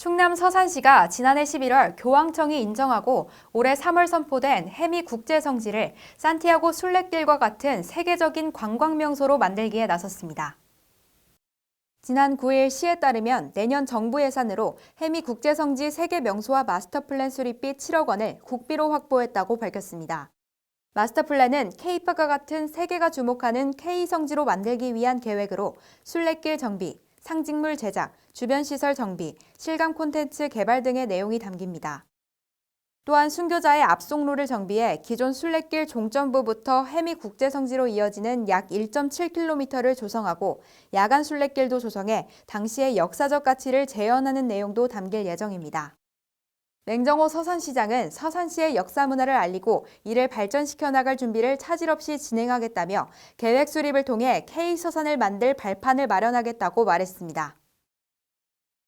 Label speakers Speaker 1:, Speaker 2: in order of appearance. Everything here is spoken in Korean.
Speaker 1: 충남 서산시가 지난해 11월 교황청이 인정하고 올해 3월 선포된 해미 국제 성지를 산티아고 순례길과 같은 세계적인 관광 명소로 만들기에 나섰습니다. 지난 9일 시에 따르면 내년 정부 예산으로 해미 국제 성지 세계 명소와 마스터 플랜 수립비 7억 원을 국비로 확보했다고 밝혔습니다. 마스터 플랜은 K파가 같은 세계가 주목하는 K 성지로 만들기 위한 계획으로 순례길 정비, 상징물 제작, 주변 시설 정비, 실감 콘텐츠 개발 등의 내용이 담깁니다. 또한 순교자의 앞송로를 정비해 기존 순례길 종점부부터 해미 국제성지로 이어지는 약 1.7km를 조성하고 야간 순례길도 조성해 당시의 역사적 가치를 재현하는 내용도 담길 예정입니다. 맹정호 서산시장은 서산시의 역사 문화를 알리고 이를 발전시켜 나갈 준비를 차질 없이 진행하겠다며 계획 수립을 통해 K서산을 만들 발판을 마련하겠다고 말했습니다.